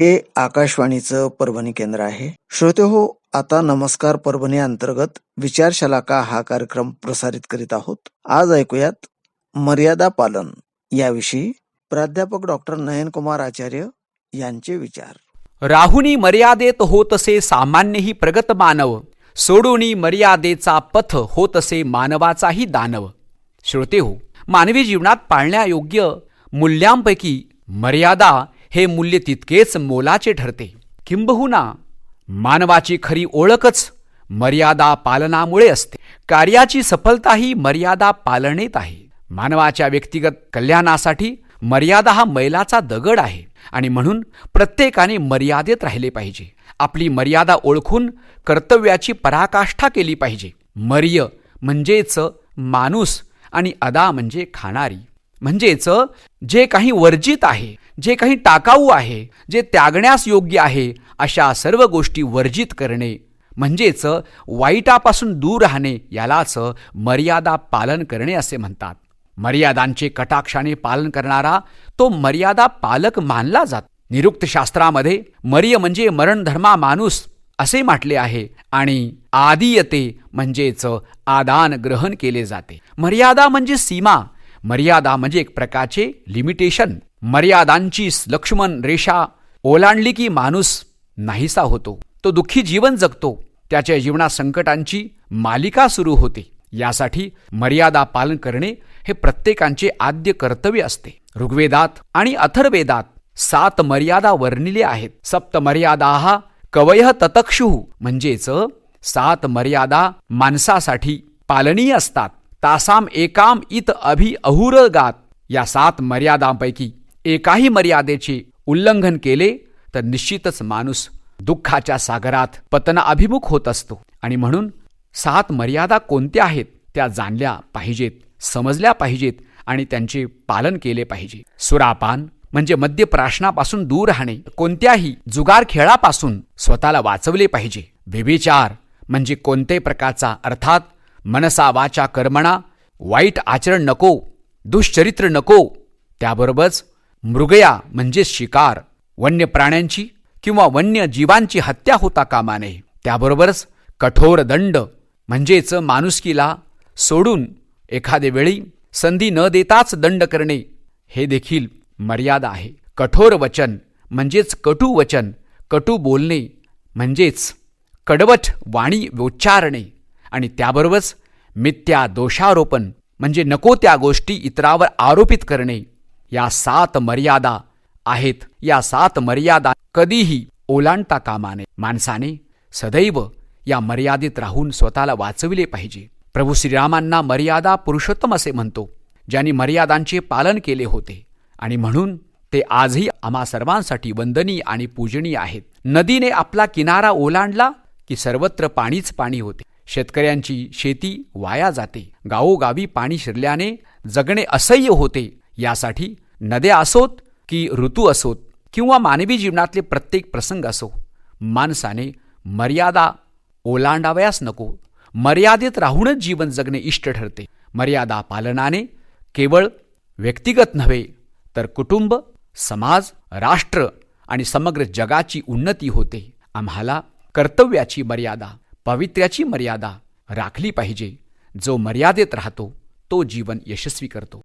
हे आकाशवाणीचं परभणी केंद्र आहे. श्रोते हो आता नमस्कार परभणी अंतर्गत विचारशलाका हा कार्यक्रम प्रसारित करीत आहोत. आज ऐकूयात मर्यादा पालन याविषयी प्राध्यापक डॉक्टर नयनकुमार आचार्य यांचे विचार. राहुनी मर्यादेत होतसे सामान्यही प्रगत मानव सोडूनी मर्यादेचा पथ होतसे मानवाचाही दानव. श्रोते हो मानवी जीवनात पाळण्यायोग्य मूल्यांपैकी मर्यादा हे मूल्य तितकेच मोलाचे ठरते. किंबहुना मानवाची खरी ओळखच मर्यादा पालनामुळे असते. कार्याची सफलता ही मर्यादा पालनेत आहे. मानवाच्या व्यक्तिगत कल्याणासाठी मर्यादा हा मैलाचा दगड आहे आणि म्हणून प्रत्येकाने मर्यादेत राहिले पाहिजे. आपली मर्यादा ओळखून कर्तव्याची पराकाष्ठा केली पाहिजे. मर्य म्हणजेच माणूस आणि अदा म्हणजे खाणारी. म्हणजेच जे काही वर्जित आहे जे काही टाकाऊ आहे जे त्यागण्यास योग्य आहे अशा सर्व गोष्टी वर्जित करणे. म्हणजेच वाईटापासून दूर राहणे यालाच मर्यादा पालन करणे असे म्हणतात. मर्यादांचे कटाक्षाने पालन करणारा तो मर्यादा पालक मानला जात. निरुक्त शास्त्रामध्ये मर्य म्हणजे मरणधर्मा माणूस असे म्हटले आहे आणि आदियते म्हणजेच आदान ग्रहण केले जाते. मर्यादा म्हणजे सीमा. मर्यादा म्हणजे एक प्रकारचे लिमिटेशन मर्यादांची लक्ष्मण रेषा ओलांडली की माणूस नाहीसा होतो. तो दुःखी जीवन जगतो. त्याच्या जीवनात संकटांची मालिका सुरू होते. यासाठी मर्यादा पालन करणे हे प्रत्येकांचे आद्य कर्तव्य असते. ऋग्वेदात आणि अथर्वेदात सात मर्यादा वर्णिले आहेत. सप्त मर्यादा कवय ततक्षु म्हणजेच सात मर्यादा माणसासाठी पालनीय असतात. तासाम एकाम इत अभि अहुरगात. या सात मर्यादांपैकी एकाही मर्यादेचे उल्लंघन केले तर निश्चितच माणूस दुःखाच्या सागरात पतना अभिमुख होत असतो. आणि म्हणून सात मर्यादा कोणत्या आहेत त्या जाणल्या पाहिजेत समजल्या पाहिजेत आणि त्यांचे पालन केले पाहिजे. सुरापान म्हणजे मद्यप्राशनापासून दूर राहणे. कोणत्याही जुगार खेळापासून स्वतःला वाचवले पाहिजे. व्यभिचार म्हणजे कोणत्याही प्रकारचा अर्थात मनसा वाचा कर्मणा वाईट आचरण नको दुश्चरित्र नको त्याबरोबरच मृगया म्हणजे शिकार. वन्य प्राण्यांची किंवा वन्य जीवांची हत्या होता कामा नये त्याबरोबरच कठोर दंड म्हणजेच माणुसकीला सोडून एखादे वेळी संधी न देताच दंड करणे हे देखील मर्यादा आहे. कठोर वचन म्हणजेच कटू वचन कटू बोलणे म्हणजेच कडवट वाणी उच्चारणे आणि त्याबरोबरच मिथ्या दोषारोपण म्हणजे नको त्या गोष्टी इतरावर आरोपित करणे. या सात मर्यादा आहेत. या सात मर्यादा कधीही ओलांडता कामा नये. माणसाने सदैव या मर्यादेत राहून स्वतःला वाचविले पाहिजे. प्रभू श्रीरामांना मर्यादा पुरुषोत्तम असे म्हणतो ज्यांनी मर्यादांचे पालन केले होते आणि म्हणून ते आजही आम्हा सर्वांसाठी वंदनीय आणि पूजनीय आहेत. नदीने आपला किनारा ओलांडला की सर्वत्र पाणीच पाणी होते. शेतकऱ्यांची शेती वाया जाते. गावोगावी पाणी शिरल्याने जगणे असह्य होते. यासाठी नद्या असोत की ऋतू असोत किंवा मानवी जीवनातले प्रत्येक प्रसंग असो माणसाने मर्यादा ओलांडावयास नको. मर्यादेत राहूनच जीवन जगणे इष्ट ठरते. मर्यादा पालनाने केवळ व्यक्तिगत नव्हे तर कुटुंब समाज राष्ट्र आणि समग्र जगाची उन्नती होते. आम्हाला कर्तव्याची मर्यादा पवित्र्याची मर्यादा राखली पाहिजे. जो मर्यादेत राहतो तो जीवन यशस्वी करतो.